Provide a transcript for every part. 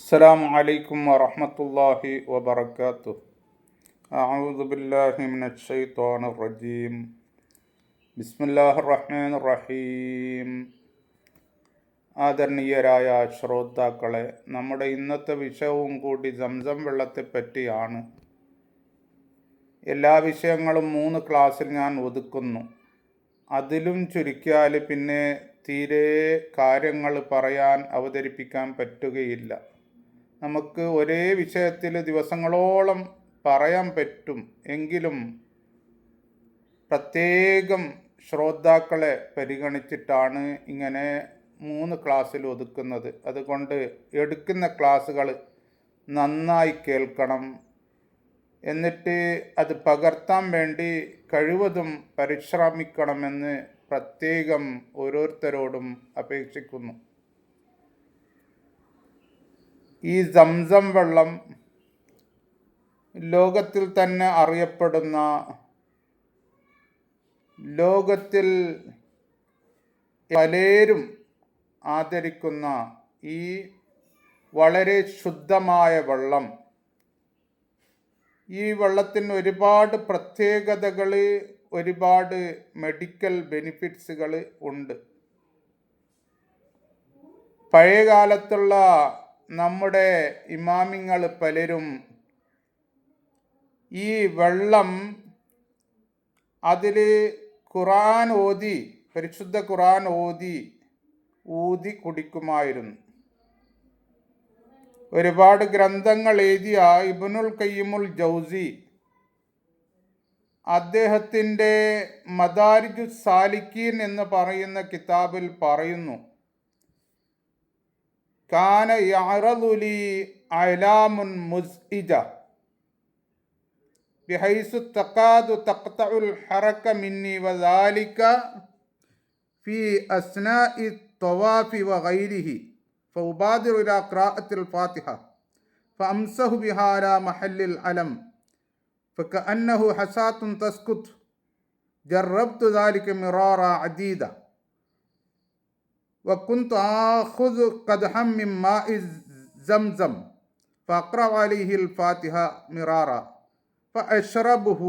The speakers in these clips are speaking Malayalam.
السلام عليكم ورحمة الله وبركاته أعوذ بالله من الشيطان الرجيم بسم الله الرحمن الرحيم ആദരണീയരായ ശ്രോതാക്കളെ നമ്മുടെ ഇന്നത്തെ വിഷയവും കൂടി സംസം വെള്ളത്തെ പറ്റിയാണ് എല്ലാ വിഷയങ്ങളും മൂന്ന് ക്ലാസ്സിൽ ഞാൻ ഒതുക്കുന്നു അതിലും ചുരുക്കിയാൽ പിന്നെ തീരെ കാര്യങ്ങൾ പറയാൻ അവതരിപ്പിക്കാൻ പറ്റുകയില്ല നമുക്ക് ഒരേ വിഷയത്തിൽ ദിവസങ്ങളോളം പറയാൻ പറ്റും. എങ്കിലും പ്രത്യേകം ശ്രോതാക്കളെ പരിഗണിച്ചിട്ടാണ് ഇങ്ങനെ മൂന്ന് ക്ലാസ്സിൽ ഒതുക്കുന്നത്. അതുകൊണ്ട് എടുക്കുന്ന ക്ലാസ്സുകൾ നന്നായി കേൾക്കണം. എന്നിട്ട് അത് പകർത്താൻ വേണ്ടി കഴിവതും പരിശ്രമിക്കണമെന്ന് പ്രത്യേകം ഓരോരുത്തരോടും അപേക്ഷിക്കുന്നു. ഈ സംസം വെള്ളം ലോകത്തിൽ തന്നെ അറിയപ്പെടുന്ന ലോകത്തിൽ പലരും ആദരിക്കുന്ന ഈ വളരെ ശുദ്ധമായ വെള്ളം. ഈ വെള്ളത്തിന് ഒരുപാട് പ്രത്യേകതകൾ ഒരുപാട് മെഡിക്കൽ ബെനിഫിറ്റ്സുകൾ ഉണ്ട്. പഴയ കാലത്തുള്ള നമ്മുടെ ഇമാമിങ്ങൾ പലരും ഈ വെള്ളം അതിൽ ഖുറാൻ ഓതി പരിശുദ്ധ ഖുറാൻ ഓതി ഊതി കുടിക്കുമായിരുന്നു. ഒരുപാട് ഗ്രന്ഥങ്ങൾ എഴുതിയ ഇബ്നുൽ കയ്യമുൽ ജൗസി അദ്ദേഹത്തിന്റെ മദാരിജു സാലിക്കീൻ എന്ന് പറയുന്ന കിതാബിൽ പറയുന്നു. കാന യറലുലി അലാമുൻ മുസ്ഇജ ബിഹൈസു തക്കാദു തഖ്തഉൽ ഹറക മിന്നി വദാലിക في أثناء الطواف وغيره فأبادر إلى قراءة الفاتحة فأمسه بها على محل العلم فكأنه حساة تسكت جربت ذلك مرارا عديدة وكنت آخذ قدحا من ماء زمزم فأقرأ عليه الفاتحة مرارا فأشربه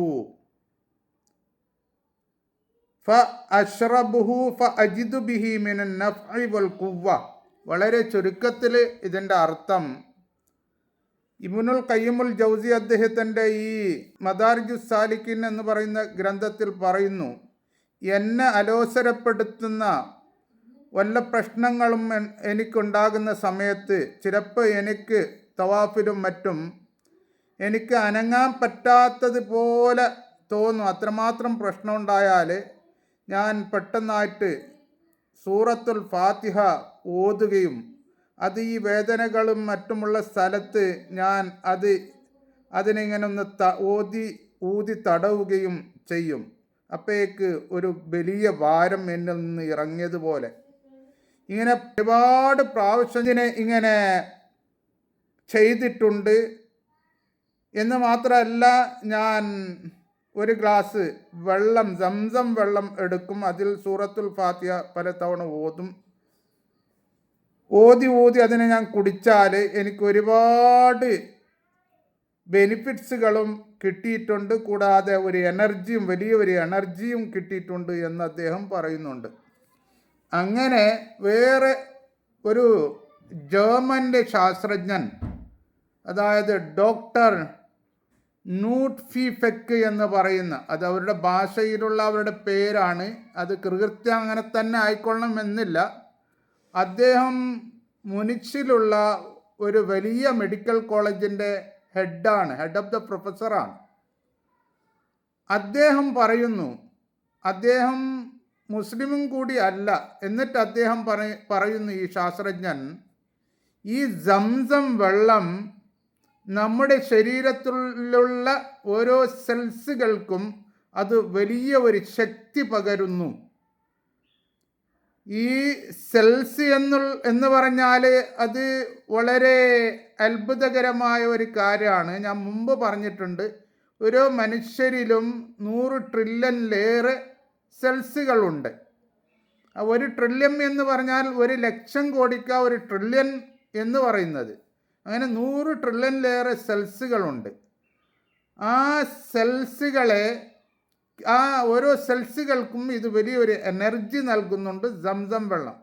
ഫഅഷ്റബുഹു ഫഅജിദു ബിഹി മിനൻ നഫ്ഇ വൽ ഖുവ്വ വളരെ ചുരുക്കത്തിൽ ഇതിൻ്റെ അർത്ഥം ഇബുനുൽ കയ്യമുൽ ജൗസി അദ്ദേഹത്തിൻ്റെ ഈ മദാർജു സാലിക്കിൻ എന്ന് പറയുന്ന ഗ്രന്ഥത്തിൽ പറയുന്നു എന്നെ അലോസരപ്പെടുത്തുന്ന വല്ല പ്രശ്നങ്ങളും എനിക്കുണ്ടാകുന്ന സമയത്ത് ചിലപ്പോൾ എനിക്ക് തവാഫിലും മറ്റും എനിക്ക് അനങ്ങാൻ പറ്റാത്തതുപോലെ തോന്നും. അത്രമാത്രം പ്രശ്നമുണ്ടായാൽ ഞാൻ പെട്ടെന്നായിട്ട് സൂറത്തുൽ ഫാത്തിഹ ഓതുകയും അത് ഈ വേദനകളും മറ്റുമുള്ള സ്ഥലത്ത് ഞാൻ അത് അതിനിങ്ങനെ ഒന്ന് ത ഓതി ഊതി തടവുകയും ചെയ്യും. അപ്പോഴേക്ക് ഒരു വലിയ ഭാരം എന്നിൽ നിന്ന് ഇറങ്ങിയതുപോലെ. ഇങ്ങനെ ഒരുപാട് പ്രാവശ്യം ഇങ്ങനെ ചെയ്തിട്ടുണ്ട്. എന്ന് മാത്രമല്ല ഞാൻ ഒരു ഗ്ലാസ് വെള്ളം സംസം വെള്ളം എടുക്കും. അതിൽ സൂറത്തുൽ ഫാത്തിയ പല തവണ ഓതും. ഓതി ഓതി അതിനെ ഞാൻ കുടിച്ചാൽ എനിക്ക് ഒരുപാട് ബെനിഫിറ്റ്സുകളും കിട്ടിയിട്ടുണ്ട്. കൂടാതെ ഒരു എനർജിയും വലിയ ഒരു എനർജിയും കിട്ടിയിട്ടുണ്ട് എന്ന് അദ്ദേഹം പറയുന്നുണ്ട്. അങ്ങനെ വേറെ ഒരു ജർമ്മന്റെ ശാസ്ത്രജ്ഞൻ അതായത് ഡോക്ടർ നൂട്ട് ഫിഫെക്ക് എന്ന് പറയുന്ന അത് അവരുടെ ഭാഷയിലുള്ള അവരുടെ പേരാണ് അത് കൃത്യം അങ്ങനെ തന്നെ ആയിക്കൊള്ളണം എന്നില്ല അദ്ദേഹം മുനിച്ചിലുള്ള ഒരു വലിയ മെഡിക്കൽ കോളേജിന്റെ ഹെഡാണ് ഹെഡ് ഓഫ് ദ പ്രൊഫസറാണ്. അദ്ദേഹം പറയുന്നു അദ്ദേഹം മുസ്ലിമും കൂടി അല്ല എന്നിട്ട് അദ്ദേഹം പറയുന്നു ഈ ശാസ്ത്രജ്ഞൻ ഈ സംസം വെള്ളം നമ്മുടെ ശരീരത്തിലുള്ള ഓരോ സെൽസുകൾക്കും അത് വലിയ ഒരു ശക്തി പകരുന്നു. ഈ സെൽസ് എന്നു എന്ന് പറഞ്ഞാൽ അത് വളരെ അത്ഭുതകരമായ ഒരു കാര്യമാണ്. ഞാൻ മുമ്പ് പറഞ്ഞിട്ടുണ്ട് ഓരോ മനുഷ്യരിലും നൂറ് ട്രില്യണിലേറെ സെൽസുകളുണ്ട്. ഒരു ട്രില്യൺ എന്ന് പറഞ്ഞാൽ ഒരു ലക്ഷം കോടിക്ക ഒരു ട്രില്യൺ എന്ന് പറയുന്നത്. അങ്ങനെ നൂറ് ട്രില്യണിലേറെ സെൽസുകളുണ്ട്. ആ സെൽസുകളെ ആ ഓരോ സെൽസുകൾക്കും ഇത് വലിയൊരു എനർജി നൽകുന്നുണ്ട് സംസം വെള്ളം.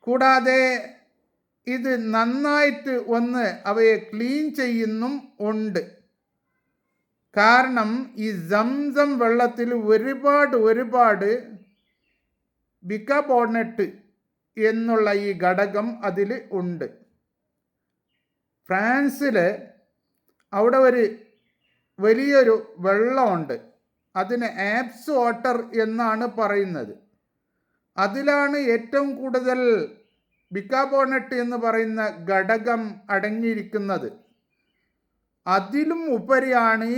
കൂടാതെ ഇത് നന്നായിട്ട് ഒന്ന് അവയെ ക്ലീൻ ചെയ്യുന്നും ഉണ്ട്. കാരണം ഈ സംസം വെള്ളത്തിൽ ഒരുപാട് ഒരുപാട് ബിക്കബോണറ്റ് എന്നുള്ള ഈ ഘടകം അതിൽ ഉണ്ട്. ഫ്രാൻസിൽ അവിടെ ഒരു വലിയൊരു വെള്ളമുണ്ട്. അതിന് ആപ്സ് വാട്ടർ എന്നാണ് പറയുന്നത്. അതിലാണ് ഏറ്റവും കൂടുതൽ ബിക്കാബോണറ്റ് എന്ന് പറയുന്ന ഘടകം അടങ്ങിയിരിക്കുന്നത്. അതിലും ഉപരിയാണ്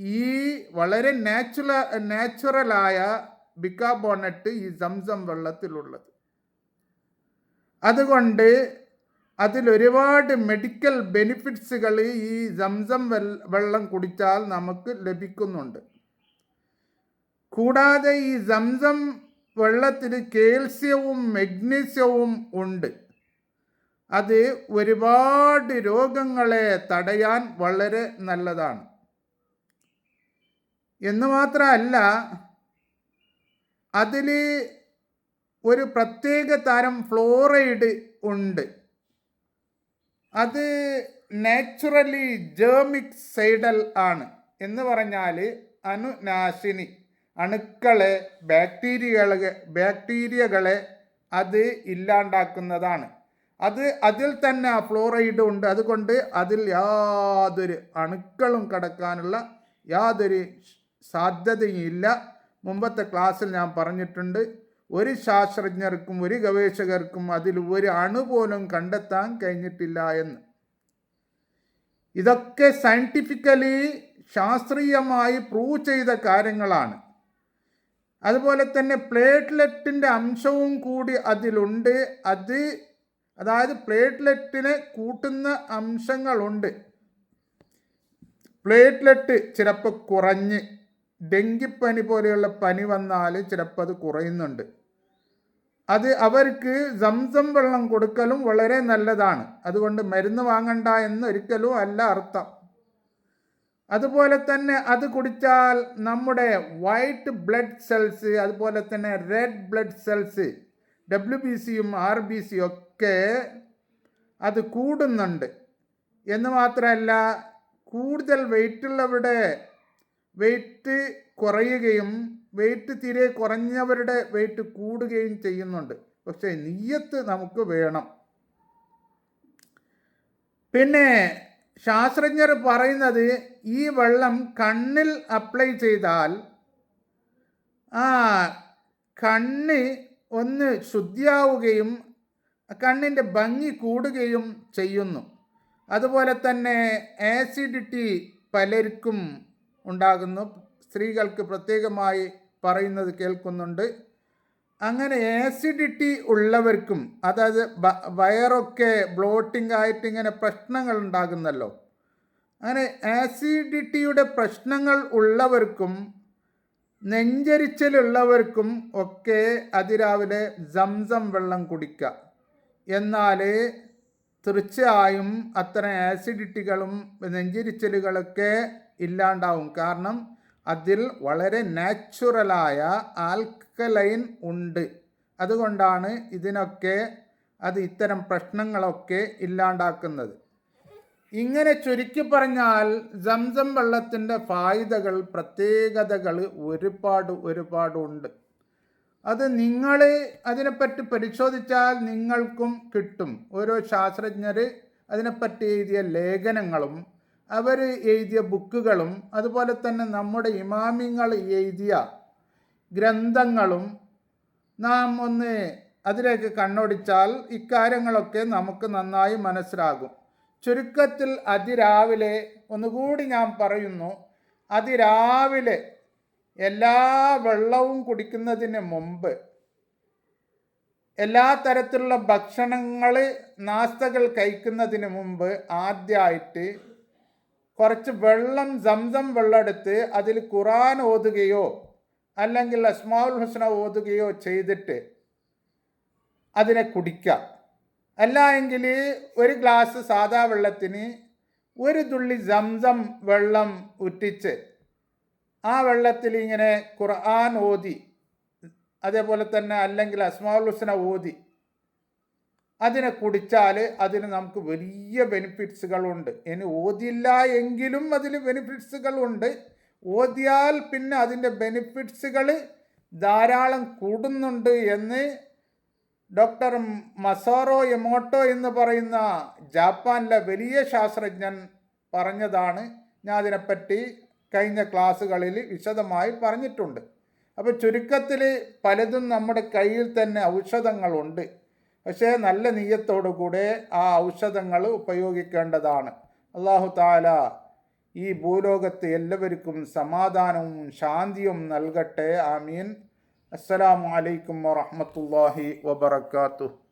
ഈ വളരെ നാച്ചുറ നാച്ചുറലായ ബിക്കാബോണറ്റ് ഈ സംസം വെള്ളത്തിലുള്ളത്. അതുകൊണ്ട് അതിലൊരുപാട് മെഡിക്കൽ ബെനിഫിറ്റ്സുകൾ ഈ സംസം വെള്ളം കുടിച്ചാൽ നമുക്ക് ലഭിക്കുന്നുണ്ട്. കൂടാതെ ഈ സംസം വെള്ളത്തിൽ കാൽസ്യവും മഗ്നീഷ്യവും ഉണ്ട്. അത് ഒരുപാട് രോഗങ്ങളെ തടയാൻ വളരെ നല്ലതാണ്. എന്ന് മാത്രമല്ല അതിൽ ഒരു പ്രത്യേക തരം ഫ്ലോറൈഡ് ഉണ്ട്. അത് നാച്ചുറലി ജേമിക് സൈഡൽ ആണ്. എന്ന് പറഞ്ഞാൽ അനുനാശിനി അണുക്കളെ ബാക്ടീരിയകളെ ബാക്ടീരിയകളെ അത് ഇല്ലാണ്ടാക്കുന്നതാണ്. അത് അതിൽ തന്നെ ആ ഫ്ലോറൈഡ് ഉണ്ട്. അതുകൊണ്ട് അതിൽ യാതൊരു അണുക്കളും കടക്കാനുള്ള യാതൊരു സാധ്യതയും ഇല്ല മുമ്പത്തെ ക്ലാസ്സിൽ ഞാൻ പറഞ്ഞിട്ടുണ്ട് ഒരു ശാസ്ത്രജ്ഞർക്കും ഒരു ഗവേഷകർക്കും അതിൽ ഒരു അണു പോലും കണ്ടെത്താൻ കഴിഞ്ഞിട്ടില്ല എന്ന്. ഇതൊക്കെ സയന്റിഫിക്കലി ശാസ്ത്രീയമായി പ്രൂവ് ചെയ്ത കാര്യങ്ങളാണ്. അതുപോലെ തന്നെ പ്ലേറ്റ്ലെറ്റിന്റെ അംശവും കൂടി അതിലുണ്ട്. അത് അതായത് പ്ലേറ്റ്ലെറ്റിനെ കൂട്ടുന്ന അംശങ്ങളുണ്ട്. പ്ലേറ്റ്ലെറ്റ് ചിലപ്പോൾ കുറഞ്ഞ് ഡെങ്കിപ്പനി പോലെയുള്ള പനി വന്നാൽ ചിലപ്പോൾ അത് കുറയുന്നുണ്ട്. അത് അവർക്ക് സംസം വെള്ളം കൊടുക്കലും വളരെ നല്ലതാണ്. അതുകൊണ്ട് മരുന്ന് വാങ്ങണ്ട എന്ന് ഒരിക്കലും അല്ല അർത്ഥം. അതുപോലെ തന്നെ അത് കുടിച്ചാൽ നമ്മുടെ വൈറ്റ് ബ്ലഡ് സെൽസ് അതുപോലെ തന്നെ red blood cells W B സിയും ആർ ബി സിയും ഒക്കെ അത് കൂടുന്നുണ്ട്. എന്ന് മാത്രമല്ല കൂടുതൽ വെയിറ്റുള്ളവരുടെ വെയിറ്റ് കുറയുകയും വെയിറ്റ് തീരെ കുറഞ്ഞവരുടെ വെയിറ്റ് കൂടുകയും ചെയ്യുന്നുണ്ട്. പക്ഷേ നീയത്ത് നമുക്ക് വേണം. പിന്നെ ശാസ്ത്രജ്ഞർ പറയുന്നത് ഈ വെള്ളം കണ്ണിൽ അപ്ലൈ ചെയ്താൽ ആ കണ്ണ് ഒന്ന് ശുദ്ധിയാവുകയും കണ്ണിന്റെ ഭംഗി കൂടുകയും ചെയ്യുന്നു. അതുപോലെ തന്നെ ആസിഡിറ്റി പലർക്കും ഉണ്ടാകുന്നു. സ്ത്രീകൾക്ക് പ്രത്യേകമായി പറയുന്നത് കേൾക്കുന്നുണ്ട്. അങ്ങനെ ആസിഡിറ്റി ഉള്ളവർക്കും അതായത് വയറൊക്കെ ബ്ലോട്ടിംഗ് ആയിട്ട് ഇങ്ങനെ പ്രശ്നങ്ങൾ ഉണ്ടാകുന്നല്ലോ. അങ്ങനെ ആസിഡിറ്റിയുടെ പ്രശ്നങ്ങൾ ഉള്ളവർക്കും നെഞ്ചരിച്ചിലുള്ളവർക്കും ഒക്കെ അതിരാവിലെ സംസം വെള്ളം കുടിക്കുക എന്നാൽ തീർച്ചയായും അത്തരം ആസിഡിറ്റികളും നെഞ്ചരിച്ചലുകളൊക്കെ ഇല്ലാണ്ടാവും. കാരണം അതിൽ വളരെ നാച്ചുറലായ ആൽക്കലൈൻ ഉണ്ട്. അതുകൊണ്ടാണ് ഇതിനൊക്കെ അത് ഇത്തരം പ്രശ്നങ്ങളൊക്കെ ഇല്ലാണ്ടാക്കുന്നത്. ഇങ്ങനെ ചുരുക്കി പറഞ്ഞാൽ സംസം വെള്ളത്തിന്റെ ഫായുതകൾ പ്രത്യേകതകൾ ഒരുപാട് ഒരുപാടുണ്ട് അത് നിങ്ങൾ അതിനെപ്പറ്റി പരിശോധിച്ചാൽ നിങ്ങൾക്കും കിട്ടും. ഓരോ ശാസ്ത്രജ്ഞർ അതിനെപ്പറ്റി എഴുതിയ ലേഖനങ്ങളും അവർ എഴുതിയ ബുക്കുകളും അതുപോലെ തന്നെ നമ്മുടെ ഇമാമിങ്ങൾ എഴുതിയ ഗ്രന്ഥങ്ങളും നാം ഒന്ന് അതിലേക്ക് കണ്ണോടിച്ചാൽ ഇക്കാര്യങ്ങളൊക്കെ നമുക്ക് നന്നായി മനസ്സിലാകും. ചുരുക്കത്തിൽ അതിരാവിലെ ഒന്നുകൂടി ഞാൻ പറയുന്നു അതിരാവിലെ എല്ലാ വെള്ളവും കുടിക്കുന്നതിന് മുമ്പ് എല്ലാ തരത്തിലുള്ള ഭക്ഷണങ്ങൾ നാസ്തകൾ കഴിക്കുന്നതിന് മുമ്പ് ആദ്യമായിട്ട് കുറച്ച് വെള്ളം സംസം വെള്ളം എടുത്ത് അതിൽ ഖുറാൻ ഓതുകയോ അല്ലെങ്കിൽ അസ്മാൽ ഹുസ്ന ഓതുകയോ ചെയ്തിട്ട് അതിനെ കുടിക്കാം. അല്ല എങ്കിൽ ഒരു ഗ്ലാസ് സാദാ വെള്ളത്തിന് ഒരു തുള്ളി സംസം വെള്ളം ഉറ്റിച്ച് ആ വെള്ളത്തിൽ ഇങ്ങനെ ഖുർആൻ ഓതി അതേപോലെ തന്നെ അല്ലെങ്കിൽ അസ്മാൽ ഹുസ്ന ഓതി അതിനെ കുടിച്ചാൽ അതിന് നമുക്ക് വലിയ ബെനിഫിറ്റ്സുകളുണ്ട്. ഇനി ഓതില്ല എങ്കിലും അതിൽ ബെനിഫിറ്റ്സുകളുണ്ട്. ഓതിയാൽ പിന്നെ അതിന്റെ ബെനിഫിറ്റ്സുകൾ ധാരാളം കൂടുന്നുണ്ട് എന്ന് ഡോക്ടർ മസോറോ എമോട്ടോ എന്ന് പറയുന്ന ജാപ്പാനിലെ വലിയ ശാസ്ത്രജ്ഞൻ പറഞ്ഞതാണ്. ഞാൻ അതിനെപ്പറ്റി കഴിഞ്ഞ ക്ലാസ്സുകളിൽ വിശദമായി പറഞ്ഞിട്ടുണ്ട്. അപ്പോൾ ചുരുക്കത്തിൽ പലതും നമ്മുടെ കയ്യിൽ തന്നെ ഔഷധങ്ങളുണ്ട്. പക്ഷേ നല്ല നീയത്തോടു കൂടെ ആ ഔഷധങ്ങൾ ഉപയോഗിക്കേണ്ടതാണ്. അള്ളാഹു താല ഈ ഭൂലോകത്ത് എല്ലാവർക്കും സമാധാനവും ശാന്തിയും നൽകട്ടെ. ആമീൻ. അസ്സലാമലൈക്കും വറഹ്മത്തുള്ളാഹി വബറകാതുഹു.